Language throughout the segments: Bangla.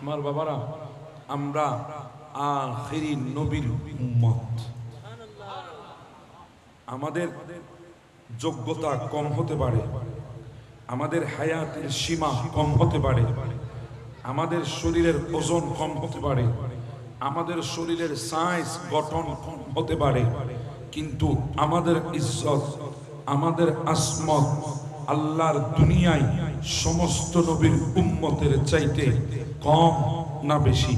আমার বাবারা, আমরা আখিরি নবীর উম্মত। আমাদের যোগ্যতা কম হতে পারে, আমাদের হায়াতের সীমা কম হতে পারে, আমাদের শরীরের ওজন কম হতে পারে, আমাদের শরীরের সাইজ গঠন কম হতে পারে, কিন্তু আমাদের ইজ্জত, আমাদের আসমত, আল্লাহর দুনিয়ায় সমস্ত নবীর উম্মতের চাইতে কম না বেশি?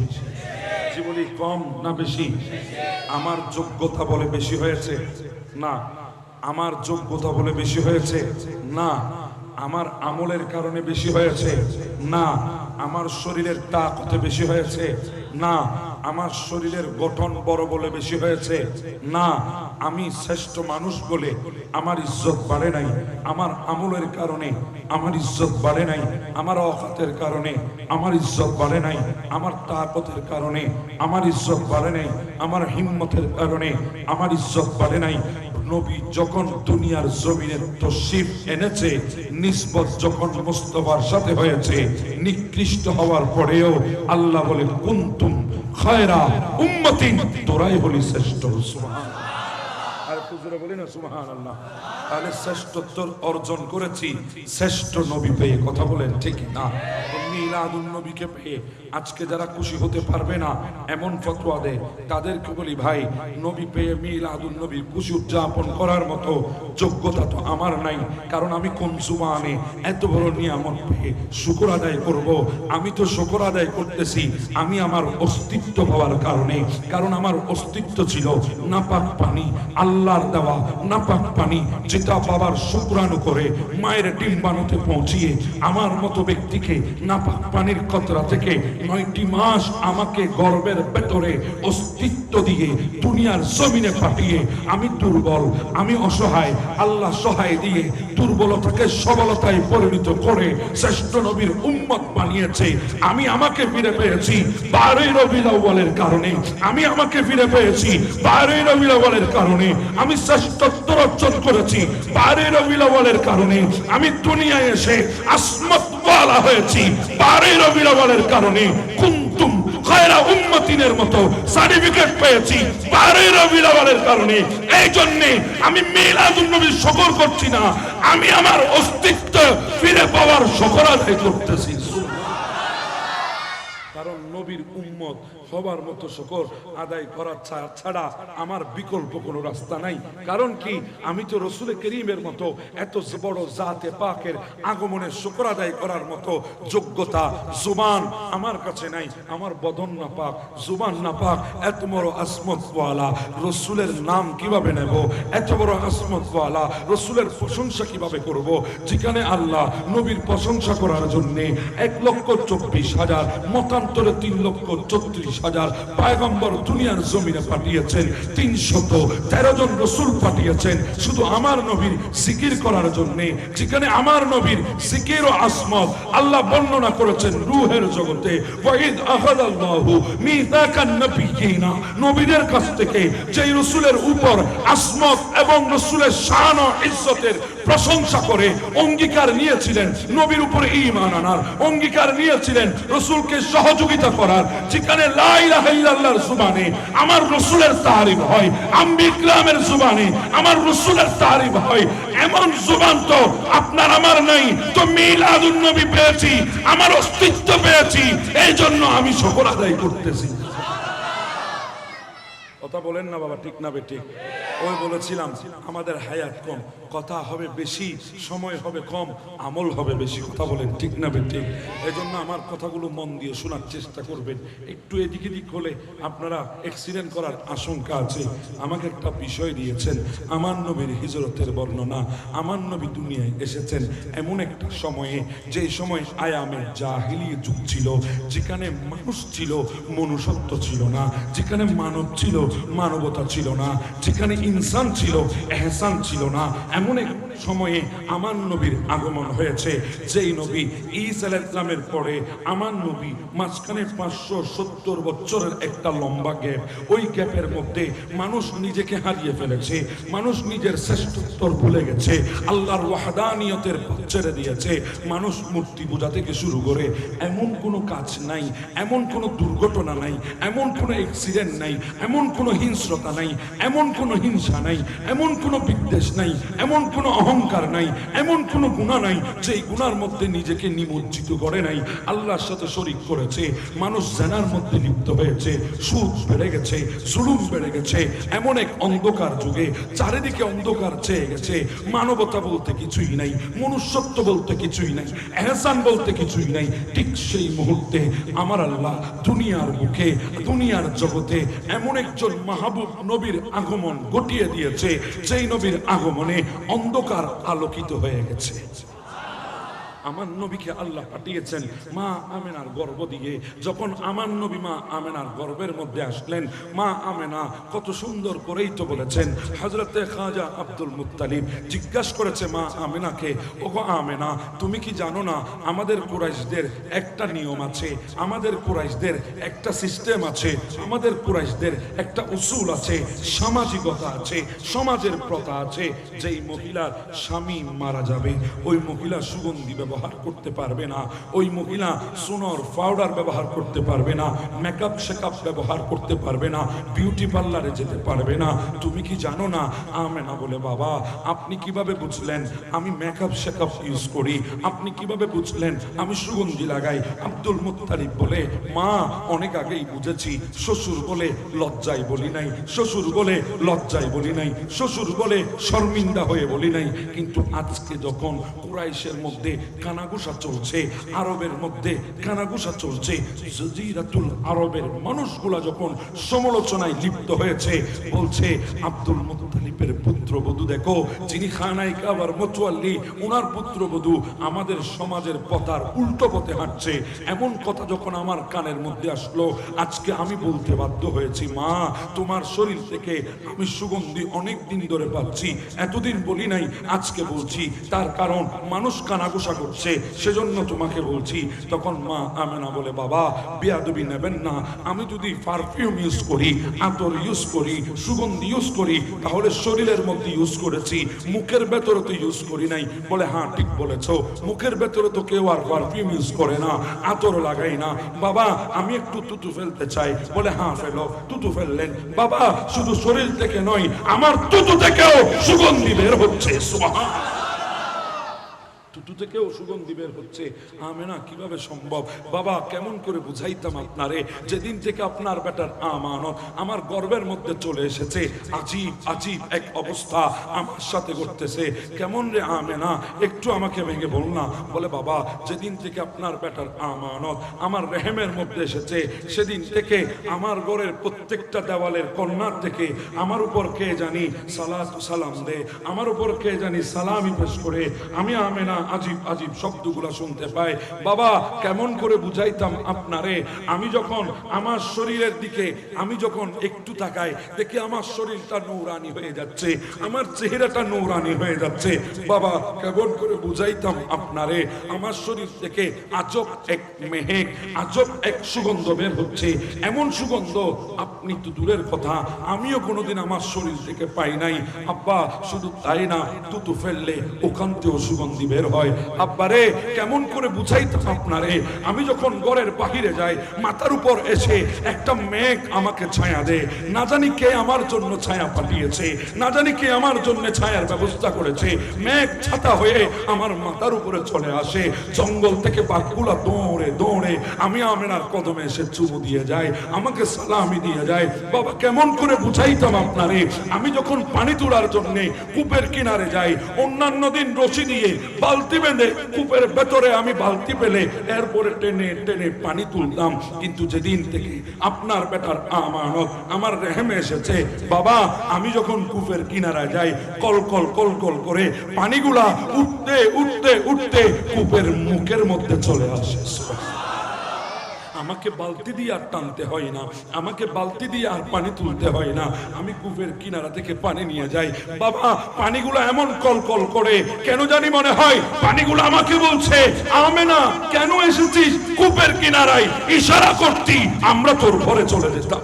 বলি কম না বেশি? আমার যোগ্যতা বলে বেশি হয়েছে? না। আমার যোগ্যতা বলে বেশি হয়েছে? না। আমার আমলের কারণে বেশি হয়েছে? না। আমার শরীরের তাকতে বেশি হয়েছে? না, আমার শরীরের গঠন বড় বলে বেশি হয়েছে। না, আমি শ্রেষ্ঠ মানুষ বলে আমার ইজ্জত বাড়ে নাই। আমার আমলের কারণে আমার ইজ্জত বাড়ে নাই। আমার অকাতের কারণে আমার ইজ্জত বাড়ে নাই। আমার তাকতের কারণে আমার ইজ্জত বাড়ে নাই। আমার হিম্মতের কারণে আমার ইজ্জত বাড়ে নাই। নবী যখন দুনিয়ার জমিনের তশিফ এনেছে, নিসবত যখন মুস্তফার সাথে হয়েছে, নিকৃষ্ট হওয়ার পরেও আল্লাহ বলে, কুন্তুম খায়রা উম্মতি তোরাই হলি শ্রেষ্ঠ আর না সুমাহান আল্লাহ শ্রেষ্ঠত্ব অর্জন করেছি, শ্রেষ্ঠ নবী পেয়ে কথা বলেন, ঠিক না? পেয়ে আজকে যারা খুশি হতে পারবে না, এমন ফতোয়া দেয় তাদেরকে বলি, ভাই, নবী পেয়ে খুশি উদযাপন করার মতো যোগ্যতা তো আমার নাই। কারণ আমি কোন এত বড় নিয়ামত পেয়ে আদায় করব? আমি তো শুকর আদায় করতেছি, আমি আমার অস্তিত্ব পাওয়ার কারণে। কারণ আমার অস্তিত্ব ছিল নাপাক পানি, আল্লাহর দেওয়া নাপাক পানি, যেটা বাবার শুক্রাণু করে মায়ের ডিম্বাণুতে পৌঁছিয়ে আমার মতো ব্যক্তিকে নাপাক পানির কতরা থেকে নয়টি মাস আমাকে গর্বের ভেতরে অস্তিত্ব দিয়ে দুনিয়ার জমিনে পাঠিয়ে, আমি দুর্বল, আমি অসহায়, আল্লাহ সহায় দিয়ে দুর্বলতাকে সবলতায় পরিণত করে শ্রেষ্ঠ নবীর উম্মত বানিয়েছে। আমি আমাকে ফিরে পেয়েছি বারোই রবিল আউ্বালের কারণে। আমি আমাকে ফিরে পেয়েছি বারোই রবিল আউ্বালের কারণে। আমি শ্রেষ্ঠত্ব অর্জন করেছি বারোই রবিল আউ্বালের কারণে। আমি দুনিয়ায় এসে আসমত ওয়ালা হয়েছি। বারোই রবিল কারণে কুন্তুম খয়রা উম্মতিনের মতো সার্টিফিকেট পেয়েছি। বারোই রবিউল কারণে। এই জন্য আমি মিলাদুন নবীর শকর করছি না। আমি আমার অস্তিত্ব ফিরে পাওয়ার শকর আদায় করতেছি। কারণ নবীর উম্মত সবার মতো শকর আদায় করার ছাড়া আমার বিকল্প কোনো রাস্তা নাই। কারণ কি? আমি তো রসুল করিমের মতো এত বড় জাতে পাকের আগমনের শকর আদায় করার মতো যোগ্যতা জুবান আমার কাছে নাই। আমার বদন না পাক, জুবান না পাক, এত বড় আসমতওয়ালা রসুলের নাম কীভাবে নেব? এত বড় আসমতওয়ালা রসুলের প্রশংসা কীভাবে করব? যেখানে আল্লাহ নবীর প্রশংসা করার জন্য এক লক্ষ চব্বিশ হাজার, মতান্তরে তিন লক্ষ চৌত্রিশ হাজার পায়গম্বর দুনিয়ার জমিনে পাঠিয়েছেন, তিনশত তেরো জন রসুল পাঠিয়েছেন, শুধু আমার নবীর জিকির করার জন্য। যেখানে আমার নবীর জিকির ও আসমত আল্লাহ বর্ণনা করেছেন রুহের জগতে, ওয়াইদ আহাদাল্লাহু মিতাকান নবিয়িনা। নবীদের কাছ থেকে যেই রসুলের উপর আসমত এবং রসুলের শান ও ইজ্জতের প্রশংসা করে, অঙ্গীকার নিয়েছিলেন নবীর উপরে ঈমান আনার, অঙ্গীকার নিয়েছিলেন রসুলকে সহযোগিতা করার। যেখানে লা ইলাহা জুবানে আমার রসুলের তারিফ হয় আম্বিকরামের জুবানে আমার রসুলের তারিফ হয়। এমন জুবান তো আপনার আমার নাই, তো মিলাদুন নবী পেয়েছি, আমার অস্তিত্ব পেয়েছি এই জন্য আমি সকল আদায় করতেছি। কথা বলেন না বাবা, ঠিক না বে, ঠিক। ওই বলেছিলাম, আমাদের হায়াত কম, কথা হবে বেশি, সময় হবে কম, আমল হবে বেশি, কথা বলেন, ঠিক না বে, ঠিক। এই জন্য আমার কথাগুলো মন দিয়ে শোনার চেষ্টা করবেন। একটু এদিক এদিক হলে আপনারা অ্যাক্সিডেন্ট করার আশঙ্কা আছে। আমাকে একটা বিষয় দিয়েছেন, আমার নবীর হিজরতের বর্ণনা, আমার নবী দুনিয়ায় এসেছেন এমন একটা সময়ে, যে সময় আয়ামে জাহিলি যুগ ছিল, যেখানে মানুষ ছিল মনুষ্যত্ব ছিল না, যেখানে মানব ছিল মানবতা ছিল না যেখানে ইনসান ছিল এহসান ছিল না এমন এক সময়ে আমার নবীর আগমন হয়েছে। যেই নবী ঈসা আলাইহিস পরে আমার নবী মাঝখানে পাঁচশো সত্তর বছরের একটা লম্বা গ্যাপ। ওই গ্যাপের মধ্যে মানুষ নিজেকে হারিয়ে ফেলেছে, মানুষ নিজের শ্রেষ্ঠত্ব ভুলে গেছে, আল্লাহর ওয়াহাদানিয়তের ছেড়ে দিয়েছে। মানুষ মূর্তি পূজা থেকে শুরু করে এমন কোনো কাজ নাই, এমন কোনো দুর্ঘটনা নাই, এমন কোনো অ্যাক্সিডেন্ট নাই, এমন কোনো হিংস্রতা নাই, এমন কোনো হিংসা নাই, এমন কোনো বিদ্বেষ নাই, এমন কোনো অহংকার নাই, এমন কোনো গুণা নাই, যেই গুণার মধ্যে নিজেকে নিমজ্জিত করে নাই। আল্লাহর সাথে শরিক করেছে, মানুষ জেনার মধ্যে লিপ্ত হয়েছে, সুদ বেড়ে গেছে, জুলুম বেড়ে গেছে, এমন এক অন্ধকার যুগে চারিদিকে অন্ধকার চেয়ে গেছে। মানবতা বলতে কিছুই নাই, মনুষ্যত্ব বলতে কিছুই নাই, এহসান বলতে কিছুই নাই। ঠিক সেই মুহূর্তে আমার আল্লাহ দুনিয়ার মুখে, দুনিয়ার জগতে এমন একজন মাহবুব নবীর আগমন ঘটিয়ে দিয়েছে, যেই নবীর আগমনে অন্ধকার আলোকিত হয়ে গেছে। আমার নবীকে আল্লাহ পাঠিয়েছেন মা আমেনার গর্ব দিয়ে। যখন আমার নবী মা আমেনার গর্বের মধ্যে আসলেন, মা আমেনা কত সুন্দর করেই তো বলেছেন হজরতে খাজা আব্দুল মুত্তালিব জিজ্ঞাসা করেছে মা আমেনাকে, ওগো আমেনা, তুমি কি জানো না আমাদের কুরাইশদের একটা নিয়ম আছে, আমাদের কুরাইশদের একটা সিস্টেম আছে, আমাদের কুরাইশদের একটা উসুল আছে, সামাজিকতা আছে, সমাজের প্রথা আছে, যেই মহিলার স্বামী মারা যাবে, ওই মহিলা সুগন্ধি ব্যবহার করতে পারবে না। ওই মহিলা সোনর পাউডার ব্যবহার করতে পারবে না মেকআপ শেকআপ ব্যবহার করতে পারবে না বিউটি পার্লারে যেতে পারবে না। তুমি কি জানো না? আমেনা বলে, বাবা, আপনি কীভাবে বুঝলেন আমি মেকআপ শেকআপ ইউজ করি? আপনি কীভাবে বুঝলেন আমি সুগন্ধি লাগাই? আব্দুল মুত্তালিব বলে, মা, অনেক আগেই বুঝেছি। শ্বশুর বলে, লজ্জায় বলি নাই। শ্বশুর বলে, লজ্জায় বলি নাই। শ্বশুর বলে, শর্মিন্দা হয়ে বলি নাই। কিন্তু আজকে যখন কুরাইশের মধ্যে কানাগুসা চলছে আরবের মধ্যে কানাগুসা চলছে। জজিরাতুল আরবের মানুষগুলা যখন সমালোচনায় লিপ্ত হয়েছে, বলছে, আব্দুল মুত্তালিবের পুত্রবধূ দেখো, যিনি খানাই কাবার মতুয়াল্লি ওনার পুত্রবধূ আমাদের সমাজের পথার উল্টো পথে হাঁটছে। এমন কথা যখন আমার কানের মধ্যে আসলো, আজকে আমি বলতে বাধ্য হয়েছি, মা, তোমার শরীর থেকে আমি সুগন্ধি অনেক দিন ধরে পাচ্ছি, এতদিন বলি নাই, আজকে বলছি। তার কারণ মানুষ কানাঘুষা করছে, সেজন্য তোমাকে বলছি, তখন মা আমেনা বলে, বাবা, বিয়াদবি নেবেন না। আমি যদি পারফিউম ইউজ করি, আতর ইউজ করি, সুগন্ধি ইউজ করি, তাহলে শরীরের মধ্যে ইউজ করেছি, মুখের ভেতরে তো ইউজ করি নাই। বলে হ্যাঁ ঠিক বলেছ। মুখের ভেতরে তো কেউ আর পারফিউম ইউজ করে না, আতর লাগাই না। বাবা, আমি একটু তুতু ফেলতে চাই। বলে হ্যাঁ ফেলো, তুতু ফেললেন। বাবা, শুধু শরীর থেকে নয়, আমার তুতু থেকেও সুগন্ধি বের হচ্ছে। তুতু থেকেও সুগন্ধি বের হচ্ছে। আমেনা, কীভাবে সম্ভব? বাবা, কেমন করে বুঝাইতাম আপনারে? যেদিন থেকে আপনার বেটার আমানত, আমার গর্বের মধ্যে চলে এসেছে। আজীব আজীব এক অবস্থা আমার সাথে ঘটতেছে। কেমন রে আমেনা? একটু আমাকে ভেঙে বল না। বলে, বাবা, যেদিন থেকে আপনার বেটার আমানত আমার রেহেমের মধ্যে এসেছে, সেদিন থেকে আমার ঘরের প্রত্যেকটা দেওয়ালের কর্নার থেকে আমার উপর কে জানি সালাত সালাম দে, আমার উপর কে জানি সালামি পেশ করে। আমি আমেনা আজীব আজীব শব্দগুলো শুনতে পাই বাবা, কেমন করে বুঝাইতাম আপনারে? আমি যখন আমার শরীরের দিকে, আমি যখন একটু তাকাই, দেখি আমার শরীরটা নৌরানি হয়ে যাচ্ছে, আমার চেহারাটা নৌরানি হয়ে যাচ্ছে। বাবা, কেমন করে বুঝাইতাম আপনারে? আমার শরীর থেকে আজব এক মেহেক, আজব এক সুগন্ধ বের হচ্ছে। এমন সুগন্ধ, আপনি তো দূরের কথা, আমিও কোনোদিন আমার শরীর থেকে পাই নাই। আব্বা, শুধু তাই না, তুতু ফেললে ওখান থেকেও সুগন্ধি বের হয়। আব্বারে, কেমন করে বুঝাইতাম আপনারে? আমি যখন ঘরের বাহিরে যাই, মাথার উপর এসে একটা মেঘ আমাকে ছায়া দেয়। না জানি কে আমার জন্য ছায়া পাঠিয়েছে, না জানি কে আমার জন্য ছায়ার ব্যবস্থা করেছে। মেঘ ছাতা হয়ে আমার মাথার উপরে চলে আসে, জঙ্গল থেকে বাঘগুলা দৌড়ে দৌড়ে আমি আমেনার কদমে এসে চুমু দিয়ে যায় আমাকে সালামি দিয়ে যায় বাবা, কেমন করে বুঝাইতাম আপনারে? আমি যখন পানি তোলার জন্যে কূপের কিনারে যাই, অন্যান্য দিন রশি দিয়ে বালতি বেঁধে কূপের ভেতরে আমি বালতি পেলে এরপরে টেনে টেনে পানি তুলতাম। কিন্তু যেদিন থেকে আপনার বেটার আমানত, আমার রেহেমে এসেছে, বাবা, আমি যখন কূপের কিনারায় যাই, কল কল কল কল করে পানিগুলা উঠতে উঠতে উঠতে কূপের মুখের মধ্যে চলে আসে। আমাকে বালতি দিয়ে আর টানতে হয় না। আমাকে বালতি দিয়ে আর পানি তুলতে হয় না। আমি কূপের কিনারা থেকে পানি নিয়ে যাই। বাবা, পানিগুলো এমন কল কল করে। কেন জানি মনে হয় পানিগুলো আমাকে বলছে আমে না কেন এসেছিস কূপের কিনারায়? ইশারা করতি আমরা তোর ঘরে চলে যেতাম।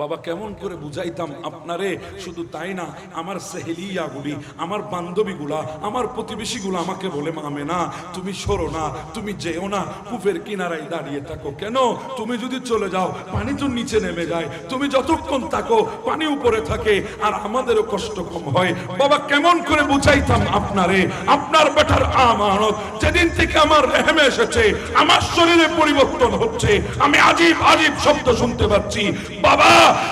বাবা, কেমন করে বুঝাইতাম আপনারে? শুধু তাই না, আমার সেহেলিয়াগুলি, আমার বান্ধবীগুলা, আমার প্রতিবেশীগুলো আমাকে বলে, মামে না, তুমি সরো না, তুমি যেও না কূপের কিনারায় দাঁড়িয়ে থাকো। কেন? তুমি যদি চলে যাও, পানি তো নিচে নেমে যায়। তুমি যতক্ষণ থাকো, পানি উপরে থাকে, আর আমাদেরও কষ্ট কম হয়। বাবা, কেমন করে বুঝাইতাম আপনারে? আপনার বেটার আমানত, যেদিন থেকে আমার রেহেমে এসেছে, আমার শরীরে পরিবর্তন হচ্ছে। আমি আজীব আজীব শব্দ শুনতে পাচ্ছি। বাবা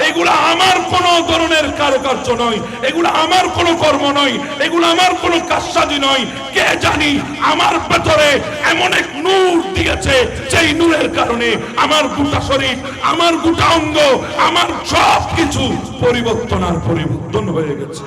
এগুলা আমার কোন ধরনের কারুকার্য নয়। এগুলা আমার কোনো কর্ম নয়। এগুলো আমার কোনো কাজসাজি নয়। কে জানি আমার ভেতরে এমন এক নূর দিয়েছে সেই নূরের কারণে আমার গোটা শরীর, আমার গোটা অঙ্গ, আমার সব কিছু পরিবর্তন আর পরিবর্তন হয়ে গেছে।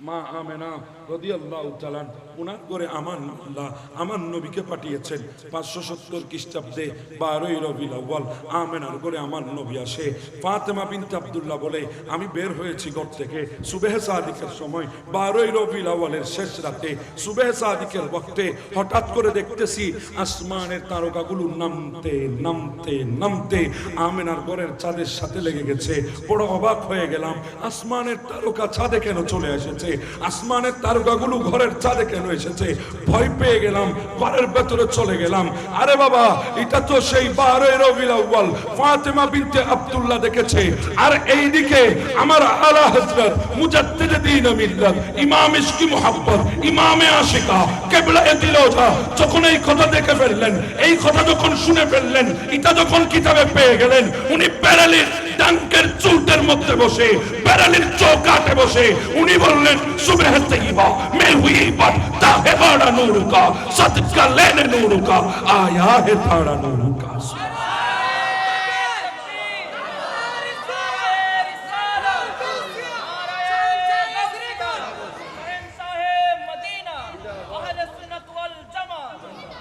মা, আমেনা। রাদিয়াল্লাহু তাআলা উনার করে আমার আল্লাহ, আমার নবীকে পাঠিয়েছেন 570 খ্রিস্টাব্দে 12ই রবিউল আউয়াল। আমেনার করে আমার নবী আসে। ফাতেমা বিনতে আব্দুল্লাহ বলে, আমি বের হয়েছি ঘর থেকে। সুবেহ সাদিকের সময় 12ই রবিউল আউয়ালের শেষ রাতে, সুবেহ সাদিকের ওয়াক্তে হঠাৎ করে দেখতেছি আসমানের তারকাগুলো নামতে নামতে নামতে আমেনার ঘরের চাঁদের সাথে লেগে গেছে। বড় অবাক হয়ে গেলাম, আসমানের তারকা ছাদে কেন চলে এসেছে? আসমানের তারকাগুলো ঘরের চাঁদে কেন এসেছে? ভয় পেয়ে গেলাম, ঘরের ভেতরে চলে গেলাম। আরে বাবা, এটা তো সেই বারোই রবিউল আউয়াল, ফাতেমা বিনতে আব্দুল্লাহ দেখেছে। আর এইদিকে আমার আলা হযরত মুজাদ্দিদ দ্বীন মিল্লাত ইমাম ইশকি মুহাব্বত ইমামে আশিকা কিবলায়ে দিলওজা যখন এই কথা দেখে ফেললেন, এই কথা যখন শুনে ফেললেন, এটা যখন কিতাবে পেয়ে গেলেন, উনি প্যারালির ডাঙ্কের চুলটের মধ্যে বসে প্যারালির চৌকাটে বসে, উনি বললেন, সুবহ তৈবা মে হুই বাত তাহে বাড়া নূর কা সদকা লেনে নূর কা আয়া হে তারা নূর কা